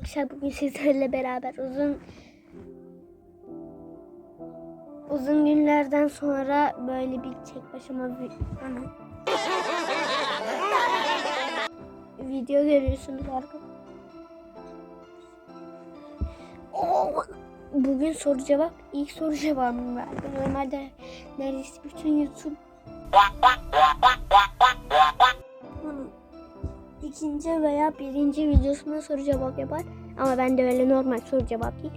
arkadaşlar bugün sizlerle beraber uzun uzun günlerden sonra böyle bir tek başıma bir video görüyorsunuz arkadaşlar. Oo, Bugün soru cevap ilk soru cevabım var. Normalde neredeyse bütün YouTube ikinci veya birinci videosunda soru cevap yapar. Ama ben de öyle normal soru cevap değil.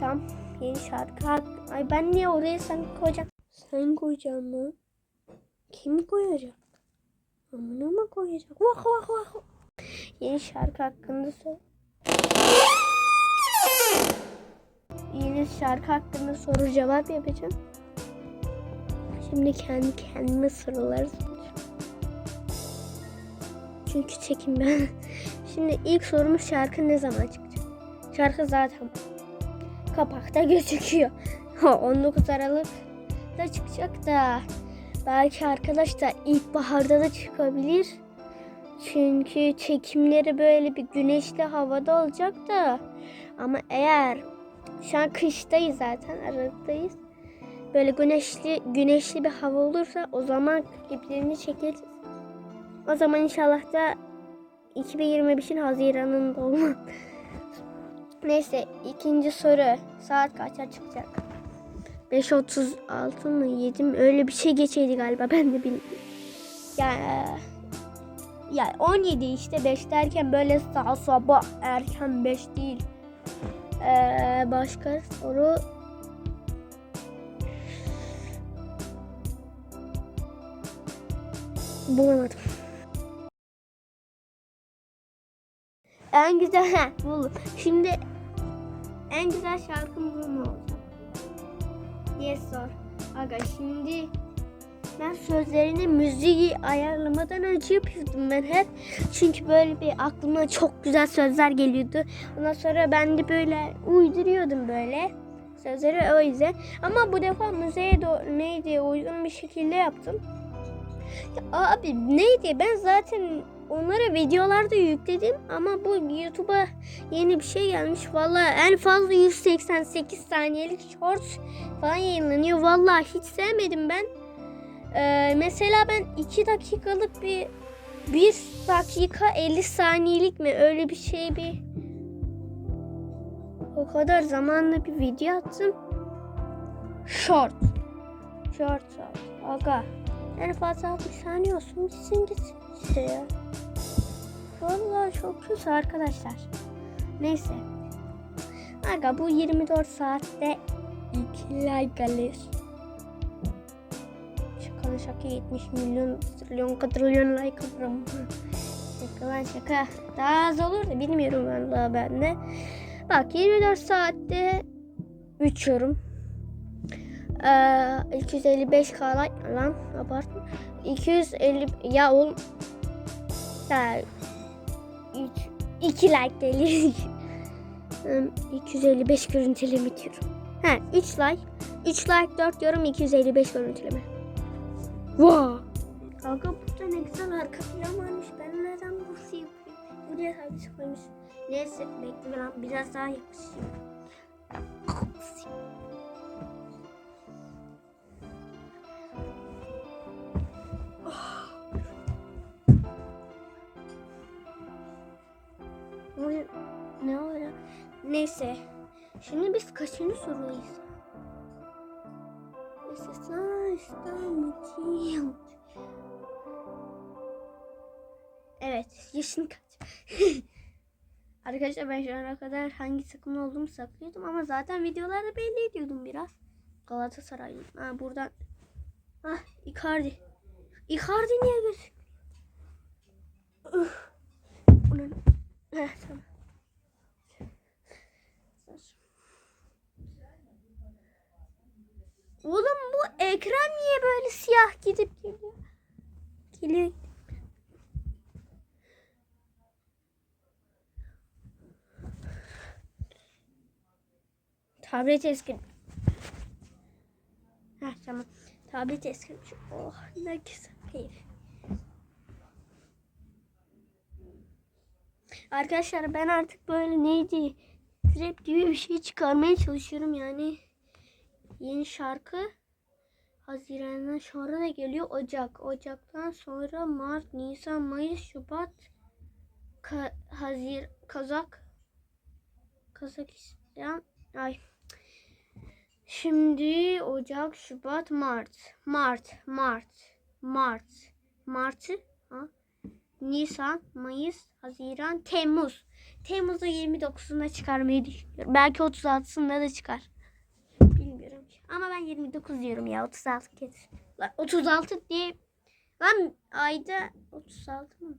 Tamam. Yeni şarkı. Ay ben niye oraya sen koyacağım? Sen koyacaksın mı? Kim koyacak? Amına mı koyacak? Vah vah vah. Yeni şarkı hakkında sor. Yeni şarkı hakkında soru cevap yapacağım. Şimdi kendi kendime sorular soracağım. Çünkü çekim ben. Şimdi ilk sorumuz şarkı ne zaman çıkacak? Şarkı zaten kapakta gözüküyor. 19 Aralık'ta çıkacak da belki arkadaşlar ilkbaharda da çıkabilir. Çünkü çekimleri böyle bir güneşli havada olacak da ama eğer şu an kıştayız zaten Aralık'tayız. Böyle güneşli güneşli bir hava olursa o zaman kliplerini çekeriz. O zaman inşallah da 2025'in Haziran'ında olmaz. Neyse ikinci soru. Saat kaça çıkacak? 5.36 mı 7 mi öyle bir şey geçeydi galiba ben de bilmiyorum. Ya ya 17 işte 5 derken böyle sağ sabah erken 5 değil. Ee, başka soru bulamadım. En güzel ha buldum. Şimdi en güzel şarkım bu mu olacak? diye sor. Aga şimdi ben sözlerini müziği ayarlamadan önce yapıyordum ben hep. Çünkü böyle bir aklıma çok güzel sözler geliyordu. Ondan sonra ben de böyle uyduruyordum böyle sözleri o yüzden. Ama bu defa müzeye doğru neydi uygun bir şekilde yaptım. Ya abi neydi ben zaten onları videolarda yükledim ama bu YouTube'a yeni bir şey gelmiş. Vallahi en fazla 188 saniyelik shorts falan yayınlanıyor. Vallahi hiç sevmedim ben. Ee, mesela ben 2 dakikalık bir 1 dakika 50 saniyelik mi öyle bir şey bir o kadar zamanla bir video attım. Short. Short short. Aga. En fazla 60 saniye olsun gitsin gitsin işte ya. Vallahi çok kötü arkadaşlar. Neyse. Aga bu 24 saatte 2 like alır. Şaka şaka 70 milyon trilyon katrilyon like alırım. Şaka lan şaka. Daha az olur da bilmiyorum ben de. Bak 24 saatte 3 yorum. Ee, 255 k like lan abartma. 250 ya oğlum. Ya 3 2 like değil. 255 görüntüleme diyorum. Ha 3 like. 3 like 4 yorum 255 görüntüleme. Wow. Kanka burada ne güzel arka plan varmış. Ben neden burası yapayım? Buraya tabii koymuş. Neyse bekle biraz daha yapışayım. Neyse. Şimdi biz kaçıncı İstanbul. Evet. Yaşın kaç? Arkadaşlar ben şu ana kadar hangi takımın olduğumu saklıyordum ama zaten videolarda belli ediyordum biraz. Galatasaraylıyım. Ha buradan. Ah Icardi. Icardi niye gözükmüyor? Ulan. Heh, tamam. Oğlum bu ekran niye böyle siyah gidip geliyor? Geliyor. Tablet eski. Heh tamam. Tablet eski. Oh ne güzel keyif. Arkadaşlar ben artık böyle neydi? Rap gibi bir şey çıkarmaya çalışıyorum yani. Yeni şarkı Haziran'dan sonra da geliyor Ocak. Ocaktan sonra Mart, Nisan, Mayıs, Şubat, Ka- Hazir, Kazak, Kazakistan, ay. Şimdi Ocak, Şubat, Mart, Mart, Mart, Mart, Mart'ı, ha? Nisan, Mayıs, Haziran, Temmuz. Temmuz'da 29'unda çıkarmayı düşünüyorum. Belki 36'sında da çıkar. Bilmiyorum. Ama ben 29 diyorum ya 36 kez. Lan 36 diye lan ayda 36 mı var?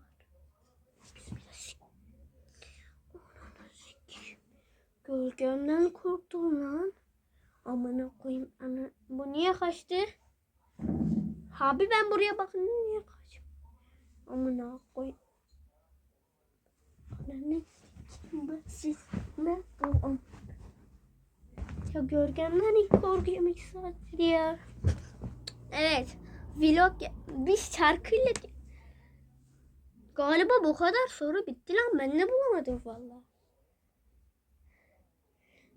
Gölgemden korktum lan. Amına koyayım. Ana. Bu niye kaçtı? Abi ben buraya bakın niye kaçtım? Amına koyayım. Sikeyim ben siz. Ne am- ya Görkem'den ilk korkuyorum iki saattir ya. Evet. Vlog bir şarkıyla Galiba bu kadar soru bitti lan. Ben ne bulamadım valla.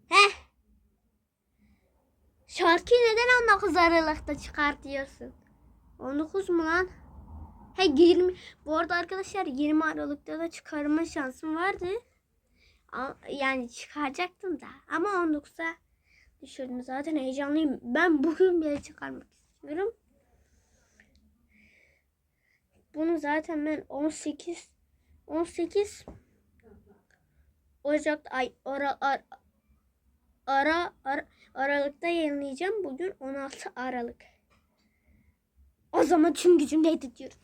Heh. Şarkıyı neden 19 Aralık'ta çıkartıyorsun? 19 mu lan? He 20. Bu arada arkadaşlar 20 Aralık'ta da çıkarma şansım vardı. Yani çıkaracaktım da. Ama 19'a düşürdüm. Zaten heyecanlıyım. Ben bugün bile çıkarmak istiyorum. Bunu zaten ben 18 18 Ocak ay ara, ara, ara, ara Aralık'ta yayınlayacağım. Bugün 16 Aralık. O zaman tüm gücümle editiyorum.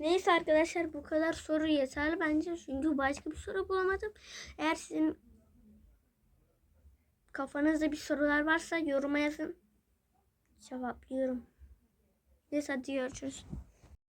Neyse arkadaşlar bu kadar soru yeterli bence. Çünkü başka bir soru bulamadım. Eğer sizin kafanızda bir sorular varsa yoruma yazın. Cevaplıyorum. Neyse hadi görüşürüz.